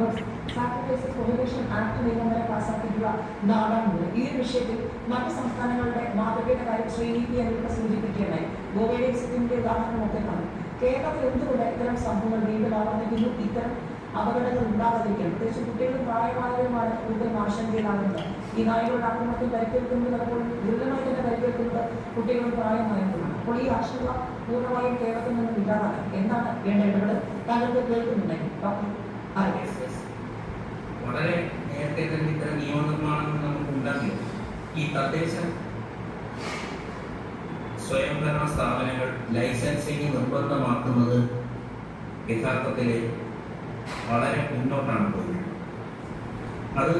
Birds sacrifices prohibition act നിയമങ്ങളെ വരെ പാസാക്കിയിട്ടുള്ള നാടാണ് ഈ ഒരു വിഷയത്തിൽ മറ്റു സംസ്ഥാനങ്ങളുടെ മാതൃകയുടെ കാര്യം ശ്രീനീതി എന്നിവ സൂചിപ്പിക്കുകയുണ്ടായി. ഗോവയുടെയും സിക്കിമിന്റെ ഉദാഹരണമൊക്കെ കാണും കേരളത്തിൽ എന്തുകൊണ്ട് ഇത്തരം സംഭവങ്ങൾ വീണ്ടും ആവർത്തിക്കുന്നു? ഇത്തരം അപകടങ്ങൾ ഉണ്ടാകാതിരിക്കണം പ്രത്യേകിച്ച് കുട്ടികളും പ്രായമായവരുമാണ് കൂടുതൽ ആശങ്കയിലാകുന്നത് ഈ നായകളുടെ ആക്രമണത്തിൽ പരിക്കേൽക്കുന്നത് പലപ്പോഴും ദുരിതമായി തന്നെ പരിക്കേൽക്കുന്നത് കുട്ടികളും പ്രായമായവരുമാണ്. അപ്പോൾ ഈ ആശങ്ക പൂർണമായും കേരളത്തിൽ നിന്നും ഇല്ലാതാക്കാൻ എന്താണ് വേണ്ട ഇടപെടൽ? താങ്കൾക്ക് കേൾക്കുന്നുണ്ടെങ്കിൽ നിയമനിർമ്മാണങ്ങൾ നമുക്ക് ഉണ്ടെങ്കിൽ ഈ തദ്ദേശ സ്വയംഭരണ സ്ഥാപനങ്ങൾ ലൈസൻസിങ് നിർബന്ധമാക്കുന്നത് യഥാർത്ഥത്തിൽ വളരെ മുന്നോട്ടാണ് പോയത്. അത്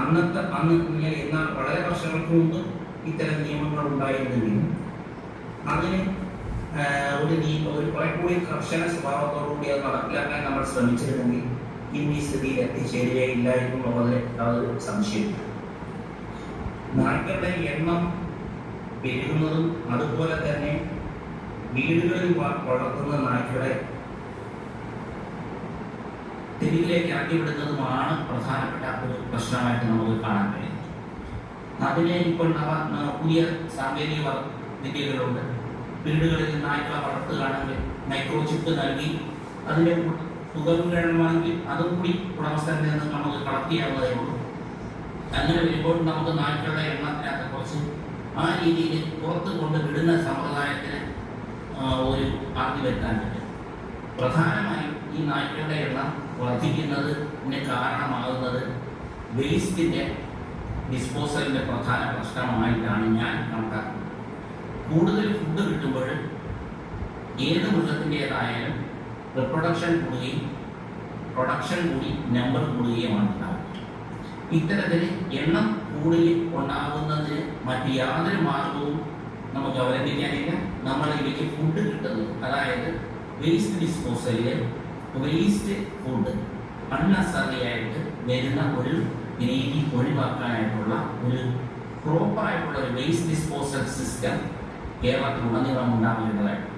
അന്നത്തെ അന്ന് ഇങ്ങനെ എന്നാൽ വളരെ വർഷങ്ങൾക്ക് മുമ്പ് ഇത്തരം നിയമങ്ങൾ ഉണ്ടായിരുന്നെങ്കിലും അതിന് ഒരു നിയമ ഒരു കുറെ കൂടി കർശന സ്വഭാവത്തോടുകൂടി അത് നടപ്പിലാക്കാൻ നമ്മൾ ശ്രമിച്ചിരുന്നെങ്കിൽ ഇന്ന് ഈ സ്ഥിതിയിൽ എത്തിച്ചേരുകയില്ല എന്നുള്ളത് യാതൊരു സംശയമില്ല നായ്ക്കളുടെ എണ്ണം പെരുകുന്നതും അതുപോലെ തന്നെ വീടുകളിൽ വളർത്തുന്ന നായ്ക്കളെ തെരുവിലേക്ക് ഇറക്കിവിടുന്നതുമാണ് പ്രധാനപ്പെട്ട ഒരു പ്രശ്നമായിട്ട് നമുക്ക് കാണാൻ കഴിയുന്നത്. അതിനെ ഇപ്പോൾ പുതിയ സാങ്കേതിക വിദ്യകളുണ്ട്. വീടുകളിൽ നായ്ക്കളെ വളർത്തുകയാണെങ്കിൽ മൈക്രോ ചിപ്പ് നൽകി അതിന്റെ കു- തുക വേണമെങ്കിൽ അതും കൂടി ഉടമസ്ഥനിൽ നിന്ന് നമുക്ക് കളക്ട് ഉള്ളൂ. അങ്ങനെ വരുമ്പോൾ നമുക്ക് നാട്ടിലുള്ള എണ്ണത്തിനകത്ത് കുറച്ച്. ആ രീതിയിൽ പുറത്ത് കൊണ്ട് വിടുന്ന സമ്പ്രദായത്തിന് ഒരു ആദ്യം വരുത്താൻ പറ്റും. പ്രധാനമായും ഈ നാട്ടിലുള്ള എണ്ണം വർദ്ധിക്കുന്നത് കാരണമാകുന്നത് വേസ്റ്റിന്റെ ഡിസ്പോസലിന്റെ പ്രധാന പ്രശ്നമായിട്ടാണ് ഞാൻ കണക്കാക്കുന്നത്. കൂടുതൽ ഫുഡ് കിട്ടുമ്പോൾ ഏത് മൃഗത്തിന്റെതായാലും റിപ്രൊഡക്ഷൻ കൂടുകയും പ്രൊഡക്ഷൻ കൂടി നമ്പർ കൂടുകയുമാണ് ഉണ്ടാകുന്നത് ഇത്തരത്തിൽ എണ്ണം കൂടി ഉണ്ടാകുന്നതിന് മറ്റ് യാതൊരു മാർഗവും നമുക്ക് അവലംബിക്കാനില്ല. നമ്മൾ ഇവയ്ക്ക് ഫുഡ് കിട്ടുന്നത് അതായത് വേസ്റ്റ് ഡിസ്പോസലിൽ വേസ്റ്റ് ഫുഡ് അൺനെസറി ആയിട്ട് വരുന്ന ഒരു രീതി ഒഴിവാക്കാനായിട്ടുള്ള ഒരു പ്രോപ്പറായിട്ടുള്ള ഒരു വേസ്റ്റ് ഡിസ്പോസൽ സിസ്റ്റം കേരളത്തിലുടനീളം ഉണ്ടാകേണ്ടതായിട്ടുണ്ട്